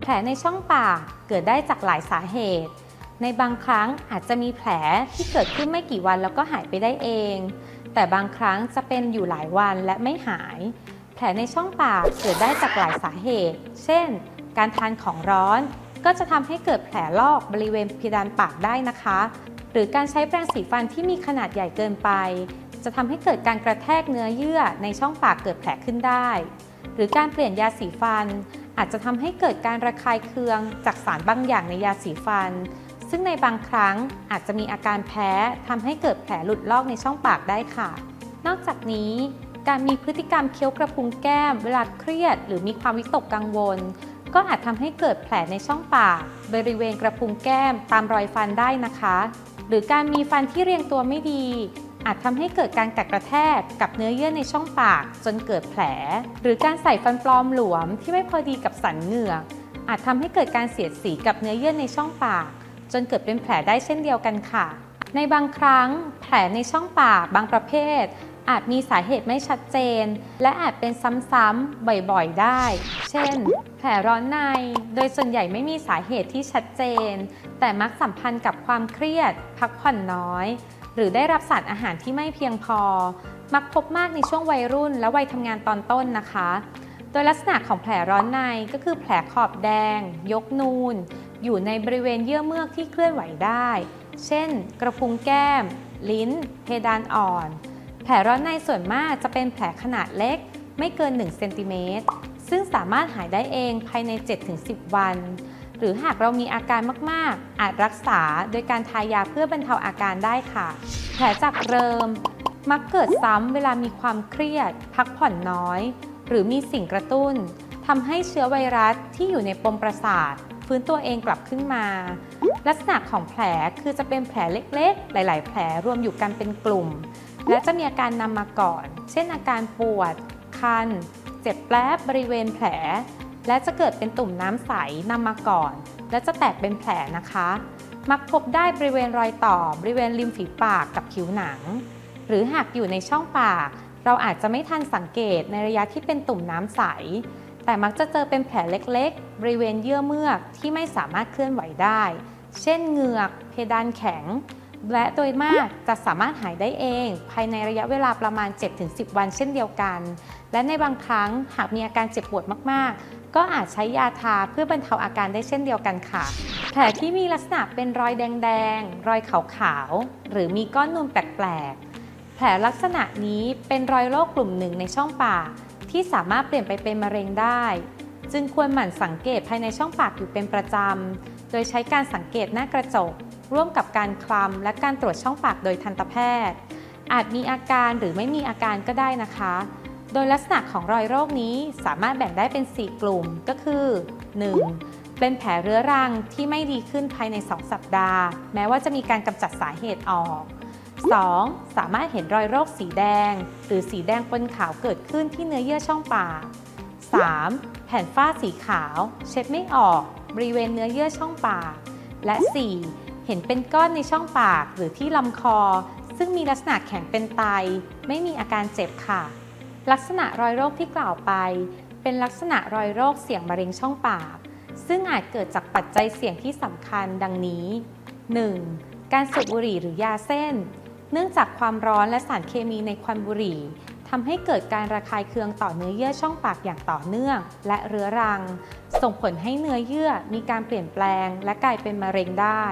แผลในช่องปากเกิดได้จากหลายสาเหตุ ในบางครั้งอาจจะมีแผลที่เกิดขึ้นไม่กี่วันแล้วก็หายไปได้เอง แต่บางครั้งจะเป็นอยู่หลายวันและไม่หาย แผลในช่องปากเกิดได้จากหลายสาเหตุ เช่น การทานของร้อนก็จะทำให้เกิดแผลลอกบริเวณเพดานปากได้นะคะ หรือการใช้แปรงสีฟันที่มีขนาดใหญ่เกินไป จะทำให้เกิดการกระแทกเนื้อเยื่อในช่องปากเกิดแผลขึ้นได้ หรือการเปลี่ยนยาสีฟัน อาจจะทำให้เกิดการระคายเคืองจากสารบางอย่างในยาสีฟัน ซึ่งในบางครั้งอาจจะมีอาการแพ้ทำให้เกิดแผลหลุดลอกในช่องปากได้ค่ะ นอกจากนี้การมีพฤติกรรมเคี้ยวกระพุ้งแก้ม เวลาเครียด หรือมีความวิตกกังวล ก็อาจทำให้เกิดแผลในช่องปาก บริเวณกระพุ้งแก้มตามรอยฟันได้นะคะ หรือการมีฟันที่เรียงตัวไม่ดี อาจทำให้เกิดการกัดกระแทกกับเนื้อเยื่อในช่องปากจนเกิดแผล หรือการใส่ฟันปลอมหลวมที่ไม่พอดีกับสันเหงือก อาจทำให้เกิดการเสียดสีกับเนื้อเยื่อในช่องปาก จนเกิดเป็นแผลได้เช่นเดียวกันค่ะ ในบางครั้ง แผลในช่องปากบางประเภท อาจมีสาเหตุไม่ชัดเจน และอาจเป็นซ้ำๆบ่อยๆได้ เช่น แผลร้อนใน โดยส่วนใหญ่ไม่มีสาเหตุที่ชัดเจน แต่มักสัมพันธ์กับความเครียด พักผ่อนน้อย หรือได้รับสารอาหารที่ไม่เพียงพอ มักพบมากในช่วงวัยรุ่น และวัยทำงานตอนต้นนะคะ โดยลักษณะของแผลร้อนในก็คือแผลขอบแดง ยกนูน อยู่ในบริเวณเยื่อเมือกที่เคลื่อนไหวได้ เช่น กระพุ้งแก้ม ลิ้น เพดานอ่อน แผลร้อนในส่วนมากจะเป็นแผลขนาดเล็ก ไม่เกิน1เซนติเมตรซึ่งสามารถหายได้เองภายใน 7-10 วัน หรือหากเรามีอาการมาก ๆ อาจรักษาโดยการทายาเพื่อบรรเทาอาการได้ค่ะ แผลจากเริมมักเกิดซ้ำเวลามีความเครียด พักผ่อนน้อย หรือมีสิ่งกระตุ้นทำให้เชื้อไวรัสที่อยู่ในปมประสาท ฟื้นตัวเองกลับขึ้นมา ลักษณะของแผลคือจะเป็นแผลเล็กๆ หลาย ๆ แผลรวมอยู่กันเป็นกลุ่ม และจะมีอาการนำมาก่อน เช่นอาการปวด คัน เจ็บแป๊บบริเวณแผล และจะเกิดเป็นตุ่มน้ำใสนำมาก่อน และจะแตกเป็นแผลนะคะ มักพบได้บริเวณรอยต่อบริเวณริมฝีปากกับผิวหนัง หรือหากอยู่ในช่องปาก เราอาจจะไม่ทันสังเกตในระยะที่เป็นตุ่มน้ำใส แต่มักจะเจอเป็นแผลเล็กๆ บริเวณเยื่อเมือกที่ไม่สามารถเคลื่อนไหวได้ เช่นเหงือก เพดานแข็ง และโดยมากจะสามารถหายได้เอง ภายในระยะเวลาประมาณ 7-10 วันเช่นเดียวกัน และในบางครั้งหากมีอาการเจ็บปวดมากๆ ก็อาจใช้ยาทาเพื่อบรรเทาอาการได้เช่นเดียวกันค่ะ แผลที่มีลักษณะเป็นรอยแดงๆ รอยขาวๆ หรือมีก้อนนูนแปลกๆ แผลลักษณะนี้เป็นรอยโรคกลุ่มหนึ่งในช่องปาก ที่สามารถเปลี่ยนไปเป็นมะเร็งได้ จึงควรหมั่นสังเกตภายในช่องปากอยู่เป็นประจำ โดยใช้การสังเกตหน้ากระจก ร่วมกับการคลำและการตรวจช่องปากโดยทันตแพทย์ อาจมีอาการหรือไม่มีอาการก็ได้นะคะ โดยลักษณะของรอยโรคนี้สามารถแบ่งได้เป็น 4 กลุ่มก็คือ 1. เป็นแผลเรื้อรังที่ไม่ดีขึ้นภายใน 2 สัปดาห์ แม้ว่าจะมีการกำจัดสาเหตุออก 2. สามารถเห็นรอยโรคสีแดง หรือสีแดงปนขาวเกิดขึ้นที่เนื้อเยื่อช่องปาก 3. แผ่นฝ้าสีขาว เช็ดไม่ออกบริเวณเนื้อเยื่อช่องปาก และ 4. เห็นเป็นก้อนในช่องปากหรือที่ลำคอ ซึ่งมีลักษณะแข็งเป็นไต ไม่มีอาการเจ็บค่ะ ลักษณะรอยโรคที่กล่าวไป เป็นลักษณะรอยโรคเสี่ยงมะเร็งช่องปาก ซึ่งอาจเกิดจากปัจจัยเสี่ยงที่สำคัญดังนี้ 1. การสูบบุหรี่หรือยาเส้น เนื่องจากความร้อนและสารเคมีในควันบุหรี่ทำให้เกิดการระคายเคืองต่อเนื้อเยื่อช่องปากอย่างต่อเนื่อง และเรื้อรัง ส่งผลให้เนื้อเยื่อมีการเปลี่ยนแปลง และกลายเป็นมะเร็งได้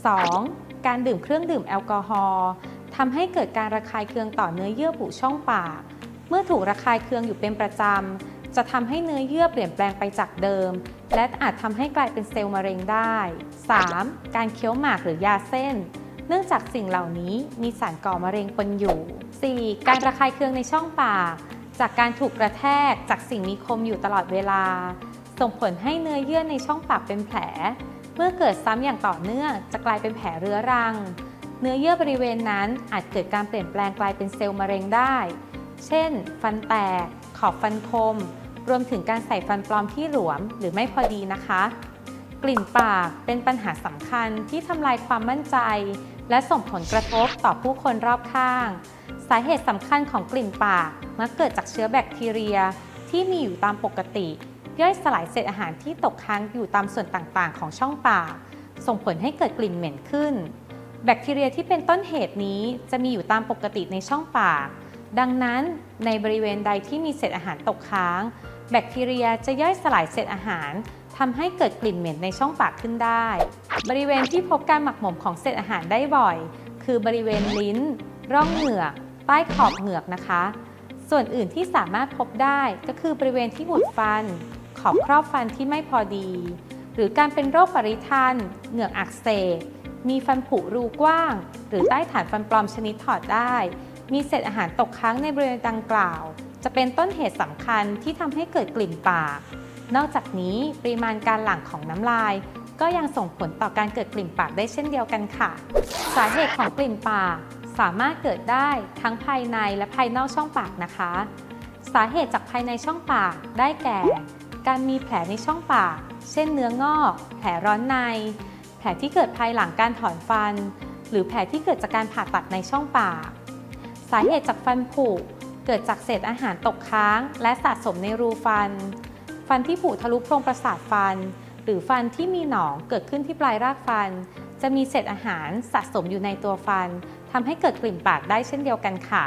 2. การดื่มเครื่องดื่มแอลกอฮอล์ทำให้เกิดการระคายเคืองต่อเนื้อเยื่อบุช่องปาก มื่อถูกระคายเคืองอยู่เป็นประจำ จะทำให้เนื้อเยื่อเปลี่ยนแปลงไปจากเดิม และอาจทำให้กลายเป็นเซลล์มะเร็งได้ 3. การเคี้ยวหมากหรือยาเส้น เนื่องจากสิ่งเหล่านี้มีสารก่อมะเร็งปนอยู่ 4. การระคายเคืองในช่องปาก จากการถูกกระแทกจากสิ่งมีคมอยู่ตลอดเวลา ส่งผลให้เนื้อเยื่อในช่องปากเป็นแผล เมื่อเกิดซ้ำอย่างต่อเนื่องจะกลายเป็นแผลเรื้อรัง เนื้อเยื่อบริเวณนั้นอาจเกิดการเปลี่ยนแปลงกลายเป็นเซลล์มะเร็งได้ เช่น ฟันแตก ขอบฟันคม รวมถึงการใส่ฟันปลอมที่หลวมหรือไม่พอดีนะคะ กลิ่นปากเป็นปัญหาสำคัญที่ทำลายความมั่นใจ และส่งผลกระทบต่อผู้คนรอบข้าง สาเหตุสำคัญของกลิ่นปากมักเกิดจากเชื้อแบคทีเรีย ที่มีอยู่ตามปกติ ย่อยสลายเศษอาหารที่ตกค้างอยู่ตามส่วนต่างๆ ของช่องปาก ส่งผลให้เกิดกลิ่นเหม็นขึ้น แบคทีเรียที่เป็นต้นเหตุนี้จะมีอยู่ตามปกติในช่องปาก ดังนั้นในบริเวณใดที่มีเศษอาหารตกค้าง แบคทีเรียจะย่อยสลายเศษอาหารทำให้เกิดกลิ่นเหม็นในช่องปากขึ้นได้ บริเวณที่พบการหมักหมมของเศษอาหารได้บ่อย คือบริเวณลิ้น ร่องเหงือก ใต้ขอบเหงือกนะคะ ส่วนอื่นที่สามารถพบได้ก็คือบริเวณที่อุดฟัน ขอบครอบฟันที่ไม่พอดี หรือการเป็นโรคปริทันเหงือกอักเสบมีฟันผุรูกว้าง หรือใต้ฐานฟันปลอมชนิดถอดได้ มีเศษอาหารตกค้างในบริเวณดังกล่าว จะเป็นต้นเหตุสำคัญที่ทำให้เกิดกลิ่นปาก นอกจากนี้ปริมาณการหลั่งของน้ำลาย ก็ยังส่งผลต่อการเกิดกลิ่นปากได้เช่นเดียวกันค่ะ สาเหตุของกลิ่นปากสามารถเกิดได้ทั้งภายในและภายนอกช่องปากนะคะ สาเหตุจากภายในช่องปากได้แก่ การมีแผลในช่องปาก เช่นเนื้องอก แผลร้อนใน แผลที่เกิดภายหลังการถอนฟัน หรือแผลที่เกิดจากการผ่าตัดในช่องปาก สาเหตุจากฟันผุเกิดจากเศษอาหารตกค้าง และสะสมในรูฟัน ฟันที่ผุทะลุโพรงประสาทฟัน หรือฟันที่มีหนองเกิดขึ้นที่ปลายรากฟัน จะมีเศษอาหารสะสมอยู่ในตัวฟันทำให้เกิดกลิ่นปากได้เช่นเดียวกันค่ะ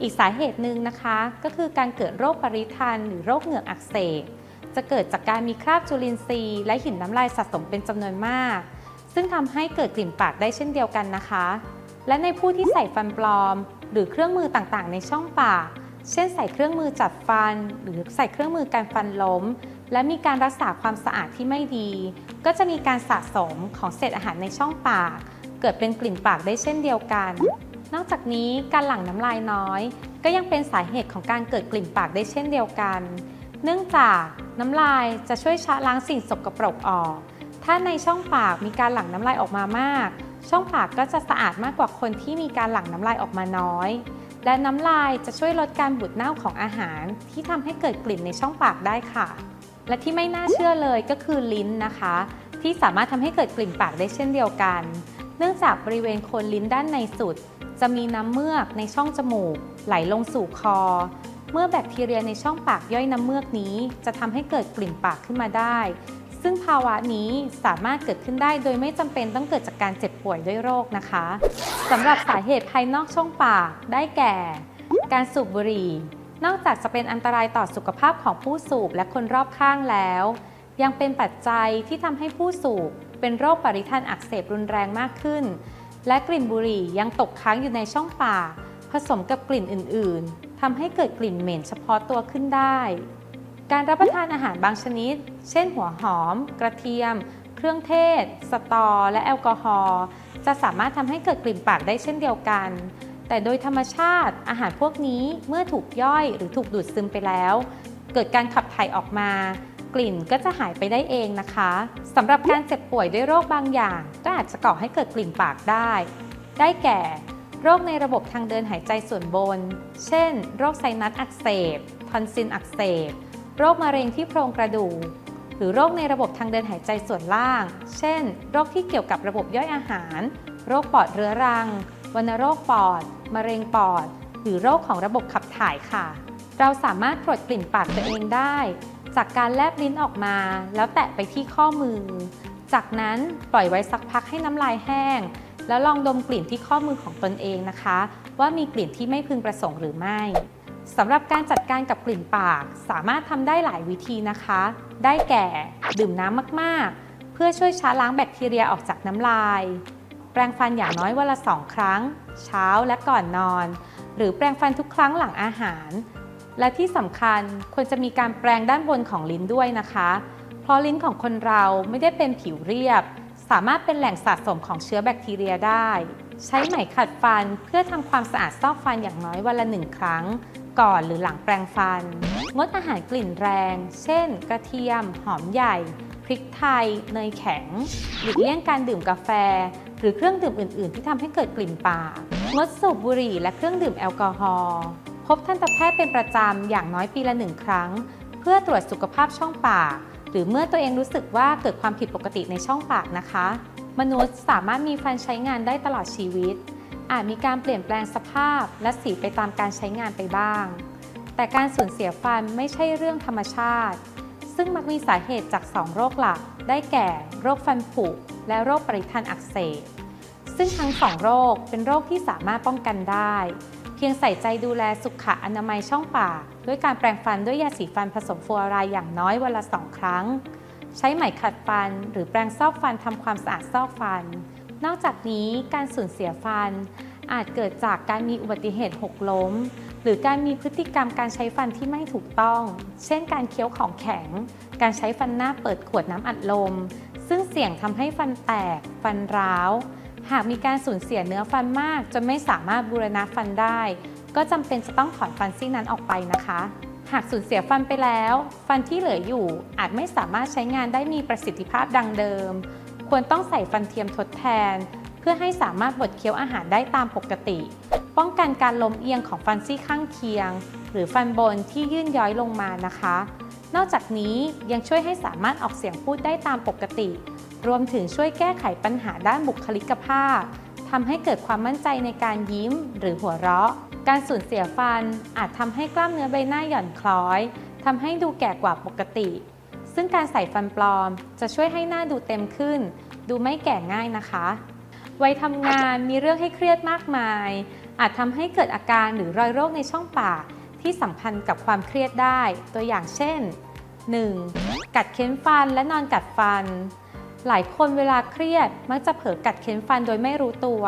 อีกสาเหตุหนึ่งนะคะ ก็คือการเกิดโรคปริทันหรือโรคเหงือกอักเสบจะเกิดจากการมีคราบจุลินทรีย์ และหินน้ำลายสะสมเป็นจำนวนมาก ซึ่งทำให้เกิดกลิ่นปากได้เช่นเดียวกันนะคะ และในผู้ที่ใส่ฟันปลอม หรือเครื่องมือต่างๆ ในช่องปาก เช่นใส่เครื่องมือจัดฟัน หรือใส่เครื่องมือการฟันล้ม และมีการรักษาความสะอาดที่ไม่ดี ก็จะมีการสะสมของเศษอาหารในช่องปาก เกิดเป็นกลิ่นปากได้เช่นเดียวกัน นอกจากนี้การหลั่งน้ำลายน้อย ก็ยังเป็นสาเหตุของการเกิดกลิ่นปากได้เช่นเดียวกัน เนื่องจากน้ำลายจะช่วยชะล้างสิ่งสกปรกออก ถ้าในช่องปากมีการหลั่งน้ำลายออกมามาก ช่องปากก็จะสะอาดมากกว่าคนที่มีการหลั่งน้ำลายออกมาน้อย และน้ำลายจะช่วยลดการบูดเน่าของอาหาร ที่ทำให้เกิดกลิ่นในช่องปากได้ค่ะ และที่ไม่น่าเชื่อเลยก็คือลิ้นนะคะ ที่สามารถทำให้เกิดกลิ่นปากได้เช่นเดียวกัน เนื่องจากบริเวณโคนลิ้นด้านในสุด จะมีน้ำเมือกในช่องจมูก ไหลลงสู่คอ เมื่อแบคทีเรียในช่องปากย่อยน้ำเมือกนี้ จะทำให้เกิดกลิ่นปากขึ้นมาได้ ซึ่งภาวะนี้สามารถเกิดขึ้นได้โดยไม่จำเป็นต้องเกิดจากการเจ็บป่วยด้วยโรคนะคะสำหรับสาเหตุภายนอกช่องปากได้แก่ การสูบบุหรี่ นอกจากจะเป็นอันตรายต่อสุขภาพของผู้สูบและคนรอบข้างแล้ว ยังเป็นปัจจัยที่ทำให้ผู้สูบเป็นโรคปริทันอักเสบรุนแรงมากขึ้น และกลิ่นบุหรี่ยังตกค้างอยู่ในช่องปากผสมกับกลิ่นอื่น ๆทำให้เกิดกลิ่นเหม็นเฉพาะตัวขึ้นได้ การรับประทานอาหารบางชนิด เช่นหัวหอม กระเทียม เครื่องเทศ สตอ และแอลกอฮอล์จะสามารถทำให้เกิดกลิ่นปากได้เช่นเดียวกัน แต่โดยธรรมชาติอาหารพวกนี้เมื่อถูกย่อยหรือถูกดูดซึมไปแล้ว เกิดการขับถ่ายออกมา กลิ่นก็จะหายไปได้เองนะคะสำหรับการเจ็บป่วยด้วยโรคบางอย่าง ก็อาจจะก่อให้เกิดกลิ่นปากได้ ได้แก่ โรคในระบบทางเดินหายใจส่วนบน เช่น โรคไซนัสอักเสบ ทอนซิลอักเสบ โรคมะเร็งที่โพรงกระดูก หรือโรคในระบบทางเดินหายใจส่วนล่าง เช่น โรคที่เกี่ยวกับระบบย่อยอาหาร โรคปอดเรื้อรัง วัณโรคปอด มะเร็งปอด หรือโรคของระบบขับถ่ายค่ะ เราสามารถตรวจกลิ่นปากตัวเองได้ จากการแลบลิ้นออกมา แล้วแตะไปที่ข้อมือ จากนั้นปล่อยไว้สักพักให้น้ำลายแห้ง แล้วลองดมกลิ่นที่ข้อมือของตนเองนะคะ ว่ามีกลิ่นที่ไม่พึงประสงค์หรือไม่ สำหรับการจัดการกับกลิ่นปาก สามารถทำได้หลายวิธีนะคะ ได้แก่ดื่มน้ำมากๆ เพื่อช่วยช้าล้างแบคทีเรียออกจากน้ำลาย แปรงฟันอย่างน้อยวันละสองครั้ง เช้าและก่อนนอน หรือแปรงฟันทุกครั้งหลังอาหาร และที่สำคัญควรจะมีการแปรงด้านบนของลิ้นด้วยนะคะ เพราะลิ้นของคนเราไม่ได้เป็นผิวเรียบ สามารถเป็นแหล่งสะสมของเชื้อแบคทีเรียได้ ใช้ไหมขัดฟันเพื่อทำความสะอาดซอกฟันอย่างน้อยวันละหนึ่งครั้ง ก่อนหรือหลังแปรงฟัน งดอาหารกลิ่นแรง เช่น กระเทียม หอมใหญ่ พริกไทย เนยแข็ง หลีกเลี่ยงการดื่มกาแฟ หรือเครื่องดื่มอื่น ๆ ที่ทำให้เกิดกลิ่นปาก งดสูบบุหรี่และเครื่องดื่มแอลกอฮอล์ พบทันตแพทย์เป็นประจำอย่างน้อยปีละหนึ่งครั้ง เพื่อตรวจสุขภาพช่องปาก หรือเมื่อตัวเองรู้สึกว่าเกิดความผิดปกติในช่องปากนะคะ มนุษย์สามารถมีฟันใช้งานได้ตลอดชีวิต อาจมีการเปลี่ยนแปลงสภาพและสีไปตามการใช้งานไปบ้าง แต่การสูญเสียฟันไม่ใช่เรื่องธรรมชาติ ซึ่งมักมีสาเหตุจาก 2 โรคหลัก ได้แก่ โรคฟันผุและโรคปริทันอักเสบ ซึ่งทั้ง2โรคเป็นโรคที่สามารถป้องกันได้ เพียงใส่ใจดูแลสุขอนามัยช่องปาก ด้วยการแปรงฟันด้วยยาสีฟันผสมฟูออไรด์อย่างน้อยวันละ2ครั้ง ใช้ไหมขัดฟัน หรือแปรงซอกฟันทำความสะอาดซอกฟัน นอกจากนี้การสูญเสียฟัน อาจเกิดจากการมีอุบัติเหตุหกล้ม หรือการมีพฤติกรรมการใช้ฟันที่ไม่ถูกต้อง เช่น การเคี้ยวของแข็ง การใช้ฟันหน้าเปิดขวดน้ำอัดลม ซึ่งเสี่ยงทำให้ฟันแตก ฟันร้าว หากมีการสูญเสียเนื้อฟันมาก จนไม่สามารถบูรณะฟันได้ ก็จำเป็นจะต้องถอนฟันซี่นั้นออกไปนะคะหากสูญเสียฟันไปแล้ว ฟันที่เหลืออยู่อาจไม่สามารถใช้งานได้มีประสิทธิภาพดังเดิม ควรต้องใส่ฟันเทียมทดแทน เพื่อให้สามารถบดเคี้ยวอาหารได้ตามปกติ ป้องกันการล้มเอียงของฟันซี่ข้างเคียง หรือฟันบนที่ยื่นย้อยลงมานะคะ นอกจากนี้ยังช่วยให้สามารถออกเสียงพูดได้ตามปกติ รวมถึงช่วยแก้ไขปัญหาด้านบุคลิกภาพทำให้เกิดความมั่นใจในการยิ้มหรือหัวเราะ การสูญเสียฟันอาจทำให้กล้ามเนื้อใบหน้าหย่อนคล้อยทำให้ดูแก่กว่าปกติ ซึ่งการใส่ฟันปลอม จะช่วยให้หน้าดูเต็มขึ้น ดูไม่แก่ง่ายนะคะวัยทำงานมีเรื่องให้เครียดมากมาย อาจทำให้เกิดอาการหรือรอยโรคในช่องปากที่สัมพันธ์กับความเครียดได้ ตัวอย่างเช่น 1. กัดเค้นฟันและนอนกัดฟัน หลายคนเวลาเครียดมักจะเผลอกัดเค้นฟันโดยไม่รู้ตัว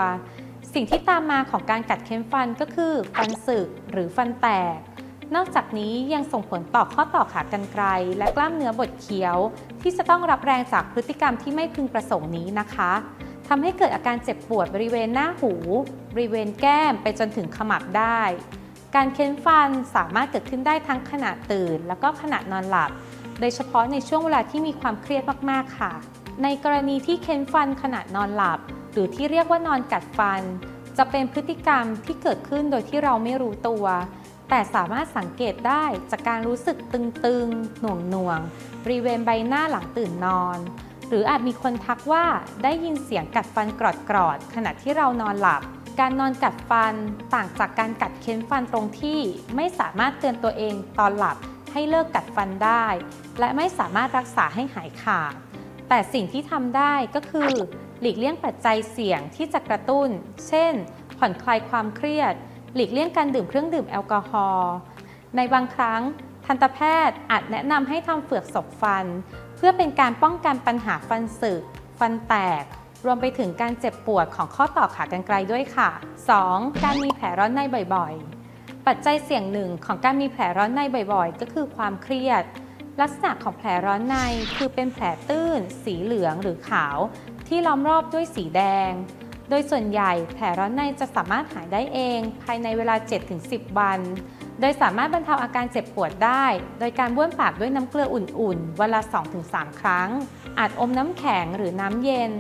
สิ่งที่ตามมาของการกัดเค้นฟันก็คือ ฟันสึกหรือฟันแตก นอกจากนี้ยังส่งผลต่อข้อต่อขากรรไกรและกล้ามเนื้อบดเคี้ยว ที่จะต้องรับแรงจากพฤติกรรมที่ไม่พึงประสงค์นี้นะคะทำให้เกิดอาการเจ็บปวดบริเวณหน้าหู บริเวณแก้มไปจนถึงขมับได้ การเค้นฟันสามารถเกิดขึ้นได้ทั้งขณะตื่น แล้วก็ขณะนอนหลับ โดยเฉพาะในช่วงเวลาที่มีความเครียดมากๆค่ะ ในกรณีที่เค้นฟันขณะนอนหลับ หรือที่เรียกว่านอนกัดฟัน จะเป็นพฤติกรรมที่เกิดขึ้นโดยที่เราไม่รู้ตัว แต่สามารถสังเกตได้จากการรู้สึกตึงๆ หน่วงๆ บริเวณใบหน้าหลังตื่นนอน หรืออาจมีคนทักว่าได้ยินเสียงกัดฟันกรอดๆ ขณะที่เรานอนหลับ การนอนกัดฟันต่างจากการกัดเค้นฟันตรงที่ไม่สามารถเตือนตัวเองตอนหลับให้เลิกกัดฟันได้ และไม่สามารถรักษาให้หายขาด แต่สิ่งที่ทำได้ก็คือ หลีกเลี่ยงปัจจัยเสี่ยงที่จะกระตุ้น เช่น ผ่อนคลายความเครียด หลีกเลี่ยงการดื่มเครื่องดื่มแอลกอฮอล์ ในบางครั้งทันตแพทย์อาจแนะนำให้ทำเฟือกศกฟัน เพื่อเป็นการป้องกันปัญหาฟันสึก ฟันแตก รวมไปถึงการเจ็บปวดของข้อต่อขากรรไกรด้วยค่ะ 2. การมีแผลร้อนในบ่อยๆ ปัจจัยเสี่ยงหนึ่งของการมีแผลร้อนในบ่อยๆ ก็คือความเครียด ลักษณะของแผลร้อนในคือเป็นแผลตื้น สีเหลืองหรือขาว ที่ล้อมรอบด้วยสีแดง โดยส่วนใหญ่แผลร้อนในจะสามารถหายได้เอง ภายในเวลา 7-10 วัน โดยสามารถบรรเทาอาการเจ็บปวดได้ โดยการบ้วนปากด้วยน้ำเกลืออุ่นๆ วันละ 2-3 ครั้ง อาจอมน้ำแข็งหรือน้ำเย็น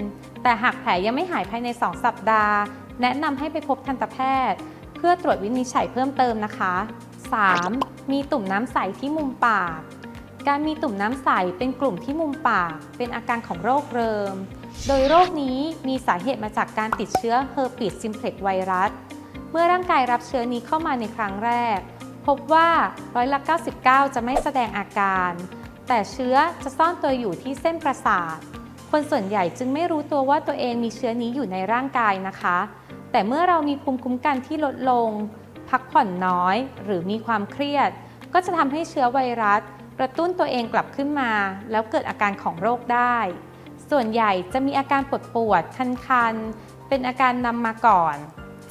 แต่หากแผลยังไม่หายภายใน 2 สัปดาห์ แนะนำให้ไปพบทันตแพทย์ เพื่อตรวจวินิจฉัยเพิ่มเติมนะคะ 3. มีตุ่มน้ำใสที่มุมปาก การมีตุ่มน้ำใสเป็นกลุ่มที่มุมปาก เป็นอาการของโรคเริม โดยโรคนี้มีสาเหตุมาจากการติดเชื้อเฮอร์ปิสซิมเพล็กไวรัส เมื่อร่างกายรับเชื้อนี้เข้ามาในครั้งแรก พบว่าร้อยละ99 จะไม่แสดงอาการ แต่เชื้อจะซ่อนตัวอยู่ที่เส้นประสาท คนส่วนใหญ่จึงไม่รู้ตัวว่าตัวเองมีเชื้อนี้อยู่ในร่างกายนะคะ แต่เมื่อเรามีภูมิคุ้มกันที่ลดลง พักผ่อนน้อย หรือมีความเครียด ก็จะทำให้เชื้อไวรัสกระตุ้นตัวเองกลับขึ้นมา แล้วเกิดอาการของโรคได้ ส่วนใหญ่จะมีอาการปวดปวดคันคันๆ เป็นอาการนำมาก่อน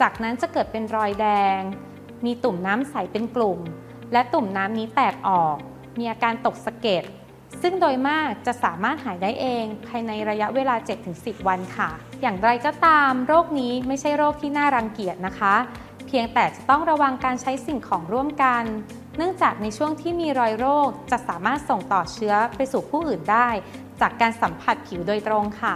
จากนั้นจะเกิดเป็นรอยแดง มีตุ่มน้ำใสเป็นกลุ่ม และตุ่มน้ำนี้แตกออก มีอาการตกสะเก็ด ซึ่งโดยมากจะสามารถหายได้เองภายในระยะเวลา 7-10 วันค่ะ อย่างไรก็ตาม โรคนี้ไม่ใช่โรคที่น่ารังเกียจนะคะ เพียงแต่จะต้องระวังการใช้สิ่งของร่วมกัน เนื่องจากในช่วงที่มีรอยโรคจะสามารถส่งต่อเชื้อไปสู่ผู้อื่นได้ จากการสัมผัสผิวโดยตรงค่ะ